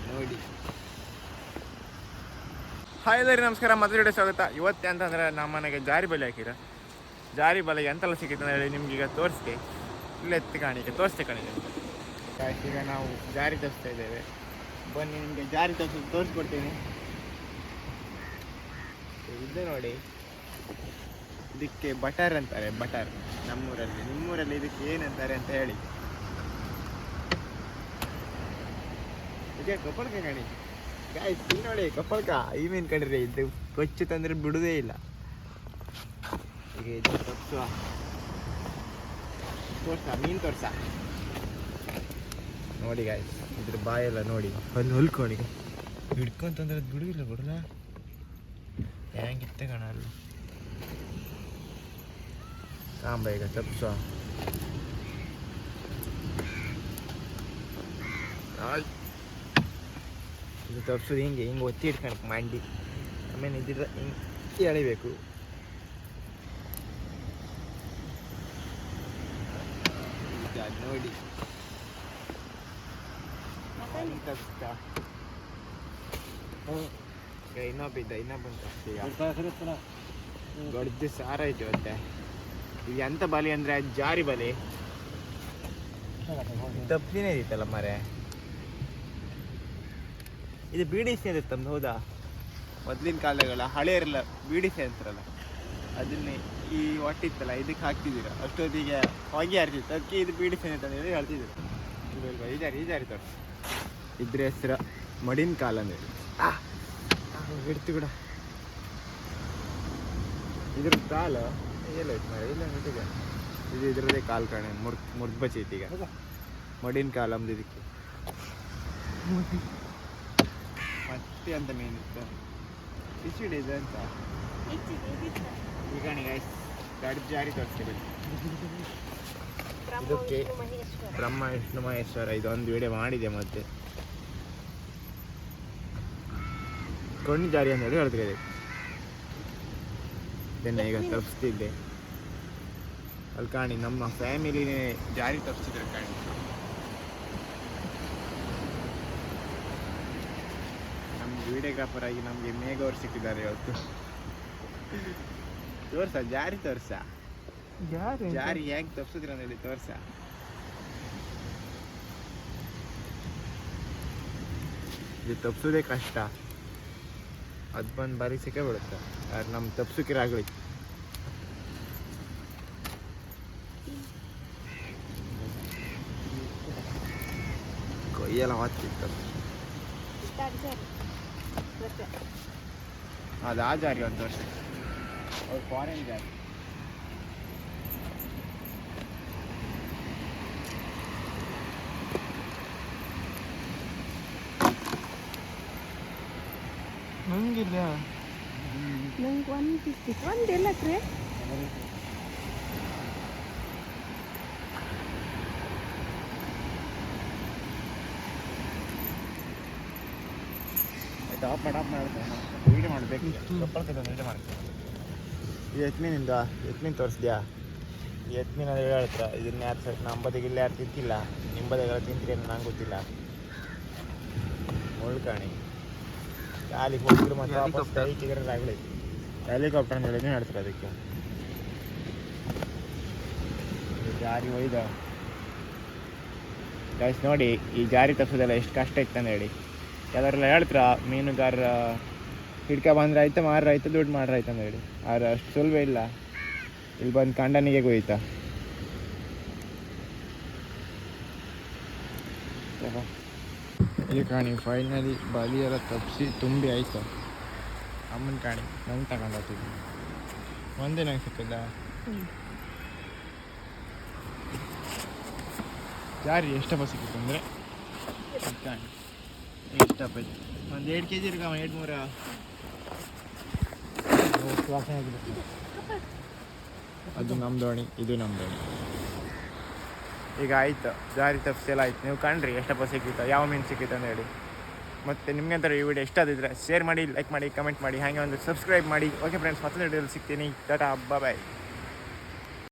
ನೋಡಿ. ಹಾಯ್ ಎಲ್ಲರಿ ನಮಸ್ಕಾರ ಮದುವೆ ಸ್ವಾಗತ. ಇವತ್ತೆ ಅಂತಂದ್ರೆ ನಮ್ಮ ಮನೆಗೆ ಜಾರಿ ಬಲೆ ಹಾಕಿರ ಜಾರಿ ಬಲೆಗೆ ಎಂತೆಲ್ಲ ಅಂತ ಹೇಳಿ ನಿಮ್ಗೆ ಈಗ ತೋರಿಸ್ತೆ ಇಲ್ಲ ಎತ್ತಿ ಕಾಣಿಕೆ, ತೋರಿಸ್ತೆ ಕಾಣಿಕೆ. ಈಗ ನಾವು ಜಾರಿ ತೋರಿಸ್ತಾ ಇದ್ದೇವೆ. ಬನ್ನಿ, ನಿಮಗೆ ಜಾರಿ ತೋರಿಸ್, ತೋರಿಸ್ಕೊಡ್ತೀನಿ. ಇದು ನೋಡಿ. ಇದಕ್ಕೆ ಬಟರ್ ಅಂತಾರೆ, ಬಟರ್. ನಮ್ಮೂರಲ್ಲಿ, ನಿಮ್ಮೂರಲ್ಲಿ ಇದಕ್ಕೆ ಏನಂತಾರೆ ಅಂತ ಹೇಳಿ. ಇದೆ ಕಪ್ಪಳ್ಕ ಕಣಿ. ಗಾಯ್ ನೋಡಿ ಕಪ್ಪಳ್ಕ ಈ ಮೀನು ಕಣ್ರಿ ಇದು ಕೊಚ್ಚು ತಂದ್ರೆ ಬಿಡುದೇ ಇಲ್ಲ. ಈಗ ಇದು ತಪ್ಸುವ ತೋರ್ಸ, ಮೀನು ತೋರ್ಸ. ನೋಡಿ ಗಾಯ್ ಇದ್ರ ಬಾಯೆಲ್ಲ ನೋಡಿ. ಅಲ್ಲಿ ಹೊಲ್ಕೊಳಿ ಹಿಡ್ಕೊಂತಂದ್ರೆ ಅದು ಬಿಡುವಿಲ್ಲ ಬಿಡಲ್ಲ ಹೆಂಗಿತ್ತೆ ಕಣ ಅಲ್ಲಿ. ಕಾಂಬ ಈಗ ತಪ್ಸುವ ಆಯ್ ಇದು ತಪ್ಸೋದು ಹಿಂಗೆ ಹಿಂಗೆ ಒತ್ತಿ ಇಟ್ಕೊಳಕ್ಕೆ ಮಂಡಿ. ಆಮೇಲೆ ಇದ್ರ ಹಿಂಗೆ ಎಳಿಬೇಕು. ನೋಡಿ. ಈಗ ಇನ್ನೊಬ್ಬ ಇದ್ದ ಇನ್ನೊಬ್ಬನ ಈಗ ದೊಡ್ಡ ಸಾರ ಐತಿ ಮತ್ತೆ. ಇದು ಎಂಥ ಬಲಿ ಅಂದ್ರೆ ಜಾರಿ ಬಲಿ. ದಪ್ಪಿನೇ ಐತಲ್ಲ ಮರೆ ಇದು ಬೀಡಿಸಿ ಅಂತ ತಮ್ಮ ಹೌದಾ? ಮೊದಲಿನ ಕಾಲಗಳ ಹಳೆ ಇರಲ್ಲ ಬಿ ಡಿ ಸಿ ಅಂತಾರಲ್ಲ ಅದನ್ನೇ ಈ ಒಟ್ಟಿತ್ತಲ್ಲ ಇದಕ್ಕೆ ಹಾಕ್ತಿದ್ದೀರ. ಅಷ್ಟೊತ್ತಿಗೆ ಹೊಗೆ ಹರಿತಿತ್ತು ಅದಕ್ಕೆ ಇದು ಬೀಡಿಸಿ ಅಂತ ಹೇಳಿ ಹೇಳ್ತಿದ್ರು. ಈಜಾರಿ ಈಜಾರಿ ಈ ಜಾರಿ ಈ ಜಾರಿ ತೋರ್ ಇದ್ರ ಹೆಸರು ಮಡಿನ ಕಾಲ ಅಂದ್ರೆ ಆ ಹಿಡ್ತು ಕೂಡ ಇದ್ರ ಕಾಲ ಎಲ್ಲ ಮರ ಇಲ್ಲ ಇದು ಇದ್ರದೇ ಕಾಲು ಕಾಣೆ ಮುರ್ ಮುರ್ದ್ ಬಚೈತಿ ಈಗ ಮಡಿನ ಕಾಲ ಇದಕ್ಕೆ. ಮತ್ತೆ ಅಂತ ಮೀನಿತ್ತು ಬಿಸಿಡಿ ಇದೆ ಅಂತ. ಈಗ ಗೈಸ್ ದೊಡ್ಡ ಜಾರಿ ತೋರಿಸ್ತೀವಿ ಇದಕ್ಕೆ ಬ್ರಹ್ಮ ವಿಷ್ಣು ಮಹೇಶ್ವರ. ಇದೊಂದು ವಿಡಿಯೋ ಮಾಡಿದೆ ಮತ್ತೆ. ಕಣ್ಣು ಜಾರಿ ಅಂತ ಹೇಳಿ ಹೇಳ್ತಿದ್ದೆ ಇದನ್ನ ಈಗ ತಪ್ಪಿಸ್ತಿದ್ದೆ ಅಲ್ಲಿ ಕಾಣಿ ನಮ್ಮ ಫ್ಯಾಮಿಲಿನೇ ಜಾರಿ ತಪ್ಪಿಸಿದ್ರೆ ಕಾಣಿ ನಮ್ಮ ವಿಡಿಯೋಗ್ರಾಫರ್ ಆಗಿ ನಮಗೆ ಮೇಘವ್ರು ಸಿಕ್ಕಿದ್ದಾರೆ ಇವತ್ತು. ತೋರ್ಸ ಜಾರಿ ತೋರ್ಸ. ಜಾರಿ ಹೇಗೆ ತಪ್ಸಿದ್ರ ಅಂತ ಹೇಳಿ ತೋರ್ಸ. ಇದು ತಪ್ಸೋದೇ ಕಷ್ಟ. ಅದು ಬಂದು ಬಾರಿ ಸಿಕ್ಕೇ ಬಿಡುತ್ತೆ ಯಾರು ನಮ್ಮ ತಪ್ಸಕ್ಕಿರಾಗಲಿ ಕೊಯ್ಯೆಲ್ಲ ಹೊತ್ತಿತ್ತು ಅದು ಆ ಜಾರಿ ಒಂದು ವರ್ಷ. ಅವ್ರು ಫಾರಿನ್ ಜಾರಿ ನಂಗಿಲ್ಲ ನಂಗೆ ಒಂದು ಸಿಕ್ಕಿತ್ತು ಒಂದೆಲ್ಲ ಕ್ರೇ ಆಫ್ ಮಾಡಿ ಆಫ್ ಮಾಡ್ತೇನೆ ವೀಡಿಯೋ ಮಾಡಬೇಕು. ಕಪ್ಪಳಕ್ಕೆ ವೀಡಿಯೋ ಮಾಡ್ತೀನಿ ಇದು ಎತ್ಮೀನಿಂದ ಎತ್ಮೀನು ತೋರಿಸ್ದ್ಯಾ? ಈ ಎತ್ಮೀನ ಹೇಳ್ತಾ ಇದನ್ನ ಯಾರು ಸರ್ ನಂಬದಿಗೆ ಇಲ್ಲ ಯಾರು ತಿಂತಿಲ್ಲ ನಿಂಬದಾಗ ತಿಂತೀರಿ ಅಂತ ನಂಗೆ ಗೊತ್ತಿಲ್ಲ. ಮುಳ್ಕಾಣಿ ಕಾಲಿಗೆ ಹೋಗಿದ್ರು ಮತ್ತೆ ವಾಪಸ್ ಕೈ ಚಿಗರಾಗಲಿ ಹೆಲಿಕಾಪ್ಟರ್ ಅಂತ ಹೇಳಿನೇ ಹೇಳ್ತಾರೆ ಅದಕ್ಕೆ? ಇದು ಜಾರಿ ಒಯ್ದ. ಗೈಸ್ ನೋಡಿ ಈ ಜಾರಿ ತಪ್ಪಿಸೋದೆಲ್ಲ ಎಷ್ಟು ಕಷ್ಟ ಇತ್ತು ಅಂತ ಹೇಳಿ. ಕೆಲವರೆಲ್ಲ ಹೇಳ್ತಾರ, ಮೀನುಗಾರರ ಹಿಡ್ಕ ಬಂದ್ರೆ ಆಯ್ತು, ಮಾರ್ರ ಆಯ್ತು, ದುಡ್ಡು ಮಾಡ್ರ ಆಯ್ತು ಅಂತ ಹೇಳಿ ಆದ್ರೆ ಅಷ್ಟು ಸುಲಭ ಇಲ್ಲ. ಇಲ್ಲಿ ಬಂದು ಕಂಡನಿಗೆ ಹೋಯ್ತಾ ಇಲ್ಲಿ ಕಾಣಿ ಫೈನಲಿ ಬಲಿ ಎಲ್ಲ ತಪ್ಪಿಸಿ ತುಂಬಿ ಆಯ್ತು. ಅಮ್ಮನ ಕಾಣಿ, ನಂಗೆ ತಗೊಂಡಿದ್ದೀನಿ ಒಂದೇ ನಂಗೆ ಸಿಕ್ಕಿಲ್ಲ ಯಾರು ಎಷ್ಟಪ್ಪ ಸಿಕ್ಕಿತ್ತು ಅಂದರೆ? ಕಾಣಿ. ಒಂದು ಎರಡು ಕೆ ಜಿ ಇರ್ಕಮ್ಮ ಎರಡು ಮೂರ. ಅದು ನಮ್ ದೋಣಿ ಇದು ನಮ್ ದೋಣಿ. ಈಗ ಆಯ್ತು ಜಾರಿ ತಪ್ಪಿಸೆಲ್ಲ ಆಯ್ತು. ನೀವು ಕಂಡ್ರಿ ಎಷ್ಟಪ್ಪ ಸಿಕ್ಕಿತ್ತು ಯಾವ ಮೀನು ಸಿಕ್ಕಿತ್ತು ಅಂತ ಹೇಳಿ. ಮತ್ತು ಅಂತ ಈ ವಿಡಿಯೋ ಇಷ್ಟಾದಿದ್ರೆ ಶೇರ್ ಮಾಡಿ ಲೈಕ್ ಮಾಡಿ ಕಮೆಂಟ್ ಮಾಡಿ ಹಾಗೆ ಒಂದು ಸಬ್ಸ್ಕ್ರೈಬ್ ಮಾಡಿ. ಓಕೆ ಫ್ರೆಂಡ್ಸ್ ಮತ್ತೊಂದು ವಿಡಿಯೋದಲ್ಲಿ ಸಿಗ್ತೀನಿ. ಟಾಟಾ ಬಾಯ್